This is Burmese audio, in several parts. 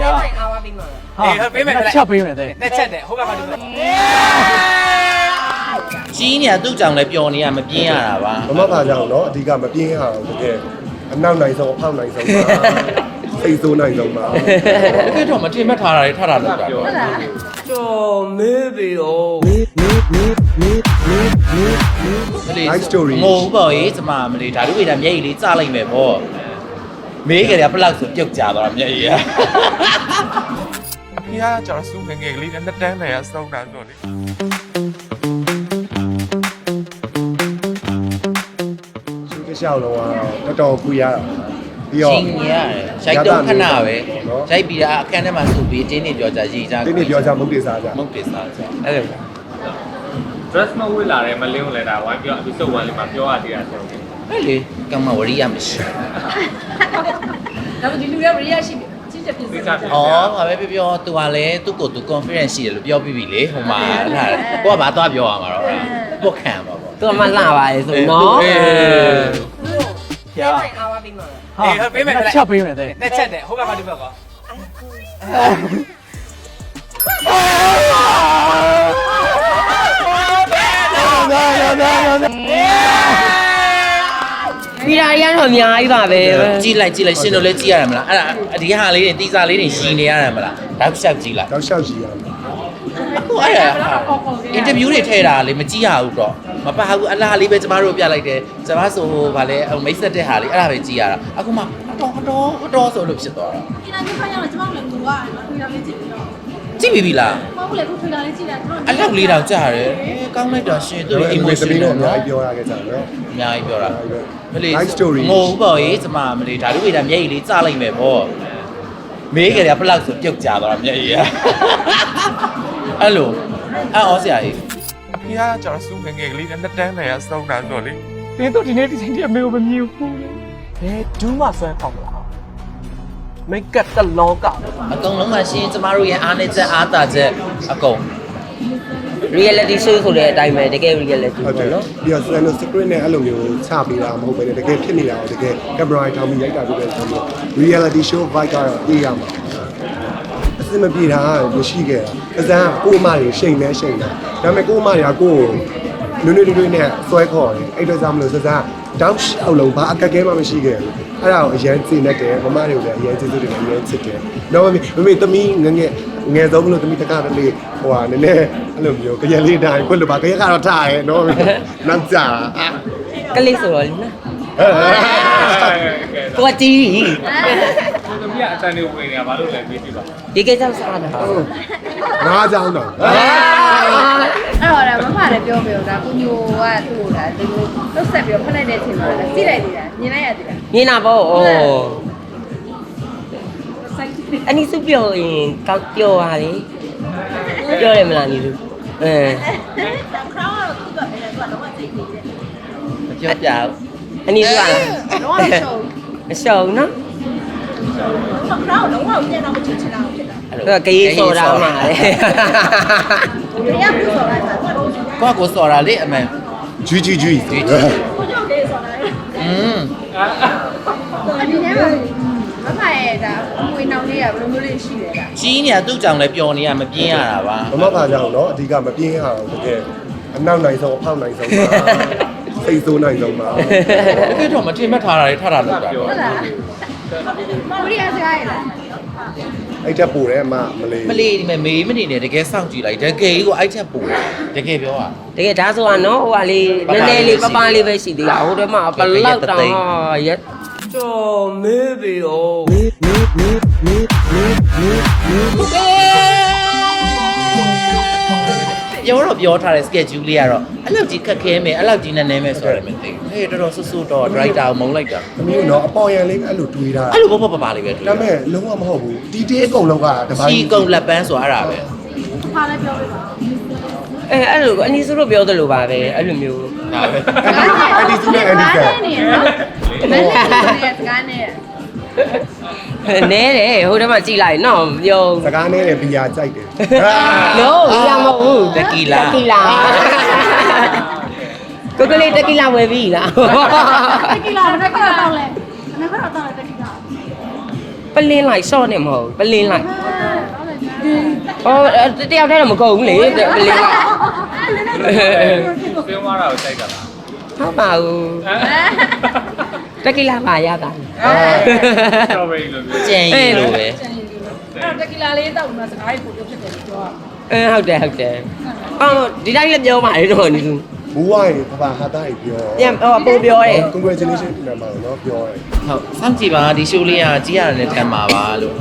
ပြောရင်အားပါပြီးမှာအေးဟုတ်ပေးမယ်နှစ်ချက်ပေးမယ်တဲ့နှစ်ချက်တဲ့ဟိုဘက်မှာဒီဘက်ကြီးနေသူ့ကြောင့်လည်းပျော်နေရမပြင်းရတာပါမမပါကြောင်တော့အဓိကမပြင်းရအောင်တကယ်အနောက်နိုင်ဆုံးအဖောက်နိုင်ဆုံးပါစိတ်ဆိုးနိုင်ဆုံးပါတကယ်တော့မထင်မှတ်ထားတာတွေထတာလောက်တာတော့ကျော်မေးပြီ哦 Life story ငိုဘူးပေါ့ရေးကျမမလေးဒါတို့ဝေတာမျက်ရည်လေးကျလိုက်မယ်ပေါ့ မေးကြတယ်ဘလောက်ဆိုပြုတ်ကြသွားတာမျက်ရည်ကအဖေကကျွန်တော်စူးငယ်ငယ်ကလေးနဲ့နှစ်တန်းနဲ့အဆုံးတာဆိုလေရှူတစ်လျှောက်လုံးကတော့တော်တော်ကူရတာပြီးတော့ရှင်းရတယ်ရိုက်တော့ခဏပဲရိုက်ပြီးတာအခန်းထဲမှာစုပြီးတင်းနေပြောကြရေးကြဒီနေ့ပြောကြမုတ်တေစားကြ မုတ်တေစားကြအဲ့လို dress မဝတ်လာတယ်မလင်းကိုလည်းဒါဝိုင်းပြော episode 1လေးမှာပြောရသေးတာဆိုတော့အဲ့လေကမ္မဝရိယမရှိဒါပေမဲ့ဒီလူရဲ့ react ရှိကြီးချက်ဖြစ်စသိင်စားတာပြဩဘာပဲပြောပြောသူကလည်းသူ့ကိုသူ confidence ရှိတယ်လို့ပြောပြီးပြီလေဟိုမှာအဲ့ဒါကိုကဘာသွားပြောရမှာတော့ပုတ်ခံပါပေါ့သူကမှလှပါလေဆိုနော်အေးပြောရင်အားပါပြီးမှာအေးဟုတ်ပေးမယ်နှစ်ချက်ပေးမယ်တဲ့နှစ်ချက်တဲ့ဟိုဘက်မှာဒီဘက်ကော မိသားရတော့အများကြီးပါပဲကြည့်လိုက်ကြည့်လိုက်ရှင်တို့လည်းကြည့်ရတယ်မလားအဲ့ဒါဒီဟာလေးတွေတီစာလေးတွေရှင်းနေရတယ်မလားတောက်လျှောက်ကြည့်လိုက်တောက်လျှောက်ကြည့်ရမယ်အခုအဲ့ဒါအင်တာဗျူးတွေထည့်တာလေမကြည့်ရဘူးတော့မပါဘူးအလားလေးပဲကျမတို့ပြလိုက်တယ်ကျမဆိုဗာလဲမိတ်ဆက်တဲ့ဟာလေးအဲ့ဒါပဲကြည့်ရတာအခုမှအတော်အတော်အတော်ဆိုလို့ဖြစ်သွားတာဒီနေ့ဖိုင်ရောက်တော့ကျွန်တော်လည်းငူရတယ်နော်ထွေတာလေးကြည့်ပြီးတော့ကြည့်ပြီပြီလား ဘာလို့လဲခုထွေတာလေးကြည့်တာကျွန်တော်အလောက်လေးတောင်ကြားရတယ်အဲကောင်းလိုက်တာရှင်သူဒီအိမ်အမမေရှင်သမီးတော့တို့အများနော်ကြီးပြောရခဲ့ကြတယ်အများကြီးပြောတာမလေး Life story ငိုဘူးပေါ့ရေးကျမမလေးဒါတို့ဝေတာမျက်ရည်လေးကျလိုက်မယ်ပေါ့မေးကြတယ်ဘလောက်ဆိုပြုတ်ကြသွားတာမျက်ရည်ကအဲ့လိုအဲ့ဩဆရာကြီးအဖေကကျွန်တော်စူးငယ်ငယ်ကလေးနဲ့နှစ်တန်းနဲ့အဆုံးတာဆိုလေဒီတော့ဒီနေ့ဒီချိန်ဒီအမေကိုမမြင်ဘူးဘယ်ဒူးမှဆွဲခေါက်မလား မိတ်ကပ်တလောကအကုန်လုံးကရှင်ကျမတို့ရဲ့အားနဲ့ချက်အားတာချက်အကုန် reality show ဆိုတဲ့အတိုင်းပဲတကယ် reality ဟုတ်တယ်ပေါ့နော် ပြီးတော့ stand script နဲ့အဲ့လိုမျိုးချပေးတာမဟုတ်ဘဲနဲ့တကယ်ဖြစ်နေတာကိုတကယ် camera ထောင်ပြီးရိုက်တာဖြစ်တဲ့ဆိုတော့ reality show vibe ကတော့အေးရမှာအစမပြေတာကမရှိခဲ့တာအစမ်းကိုအမတွေရှိန်နေရှိန်နေဒါပေမဲ့ကိုအမတွေကကိုကိုနွေ့နွေ့နွေ့နဲ့ဆွဲခေါ်တယ်အဲ့တော့ကြောင့်မလို့စစမ်းတောက်လျှောက်လုံးဘာအကက်ကဲမှမရှိခဲ့ဘူး အဲ့ဒါကိုအရင်သိနေတယ်မမတွေကိုလည်းအရင်ကျေးဇူးတင်တယ်အရင်ချစ်တယ်တော့မမေမမေသမီးငငယ်ငယ်ဆုံးလို့သမီးတကားတလေးဟိုဟာနည်းနည်းအဲ့လိုမျိုးကြရလေးတိုင်းခွတ်လို့ပါကြရကတော့ထားရဲနော်နောက်ကြအာကလေးဆိုတော့လीနော်ကဲကိုကတီးသမီးကအတန်လေးဝင်နေတာဘာလို့လဲပြီးပြီပါဒီကိစ္စစားတာငါးကြောင်းတော့အဲ့တော့ဒါမမလည်း ပြောပြတော့ဒါကိုညိုကသူ့ကိုဒါဒီလိုလုတ်ဆက်ပြီးတော့ဖက်လိုက်တဲ့အချိန်မှာကြည့်လိုက်သေးတာမြင်လိုက်ရသေးတာမြင်တာပေါ့ဩစိုက်ကြည့်အနိစုပြောရင်ကောက်ပြောပါလေပြောတယ်မလားညီလူအဲဒါ crown ကတော့သူ့ကအဲ့ဒါကလုံးဝစိတ်ကြီးတယ်မပြောပြဘူးအနိစုကလားလုံးဝမရှုံးမရှောင်နော်ဘူး crown လုံးဝပြန်တော့မချစ်ချင်တာဖြစ်တာအဲ့သူကကေးစော်တာမှာလေဒီရဘူးဆိုတာကသူ ကကိုကကိုစော်တာလေအမေဂျူးဂျူးဂျူးဒီကိုညိုလေးဆိုတာလေอืมဒီထဲမှာမမရဲ့ဒါငွေနှောင်လေးကဘယ်လိုမျိုးလေးရှိလဲဒါကြီးနေသူ့ကြောင့်လည်းပျော်နေရမပြင်းရတာပါမမပါကြောင်တော့အဓိကမပြင်းရအောင်တကယ်အနောက်နိုင်ဆုံးအဖောက်နိုင်ဆုံးပါစိတ်ဆိုးနိုင်ဆုံးပါတကယ်တော့မထင်မှတ်ထားတာတွေထတာလောက်တာဟုတ်လား မဝရီရစကားရလားအဲ့တက်ပို့တယ်အမမလေးမလေးဒီမဲ့မေးမနေနဲ့တကယ်စောင့်ကြည့်လိုက်တကယ်ကြီးကိုအိုက်ချက်ပူတကယ်ပြောอ่ะတကယ်ဒါဆိုတာနော်ဟိုကလေနည်းနည်းလေးပပလေးပဲရှိသေးတာဟိုတည်းမှာဘလောက်တောင်ရက်ကျော်မေးပြီဩ ပြောတော့ပြောထားတဲ့ schedule လေးကတော့အဲ့လောက်ကြီးခက်ခဲမယ်အဲ့လောက်ကြီးနဲ့နဲမယ်ဆိုရတယ်မသိဘူးဟေးတော်တော်ဆူဆူတော့ driver ကိုမုန်းလိုက်တာသမီးတို့တော့အပေါ်ရန်လေးအဲ့လိုတွေးတာအဲ့လိုပေါ့ပေါ့ပါပါလေးပဲတွေ့ဒါပေမဲ့လုံးဝမဟုတ်ဘူးဒီတေးအကုန်လုံးကတပိုင်းစီကုံလက်ပန်းဆိုအဲ့ဒါပဲဖာလည်းပြောပြပါအဲအဲ့လိုအနိစုတို့ပြောသလိုပါပဲအဲ့လိုမျိုးဒါပဲအဲ့ဒီသူနဲ့အဲ့ဒီကနေနော်မင်းရဲ့စကားနဲ့ နဲတယ်ဟိုတည်းမှာကြည်လိုက်နော်ပြောစကားနဲ့ဘီယာကြိုက်တယ် no ရမဟုတ်ဘူးတကီလာတကီလာကိုကလေးတကီလာဝယ်ပြီလားတက်ကီလာမနေ့ကတော့တောင်းလဲမနေ့ကတော့တောင်းလဲတက်ကီလာပလင်းလိုက်ဆော့နေမဟုတ်ပလင်းလိုက်ဟောတယောက်တည်းတော့မကုန်ဘူးလေပလင်းလိုက်ဖင်းသွားတာကိုစိုက်တာလားဟုတ်ပါဘူး တက်ကီလာပါရတာစတော်ဘယ်ရီလို့ပြောကြံရီလိုပဲအဲ့တက်ကီလာလေးတောက်မှာစကားကြီးပို့ပြဖြစ်တယ်ပြောအဲဟုတ်တယ်ဟုတ်တယ်အော်ဒီတိုင်းလည်းပြောပါလေတော့နီလူဘူးဝိုင်းပပဟာတာကြီးပြောပြန်ဟောပို့ပြောတယ် congratulation တင်ပါတော့ပြောတယ်ဟုတ်စောင့်ကြည့်ပါဒီ show လေးကကြီးရတယ်နဲ့တန်ပါပါလို့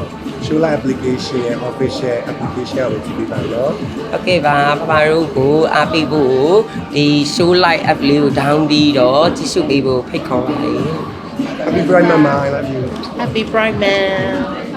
show live application ရဲ့ official application ကိုကြည့်ပြီးပါတော့ โอเคပါပပတို့ကိုအားပေးဖို့ဒီ show light app လေးကို down ပြီးတော့ကြည့်ရှုပေးဖို့ဖိတ်ခေါ်ပါတယ် happy pride mama i love you Happy Pride Man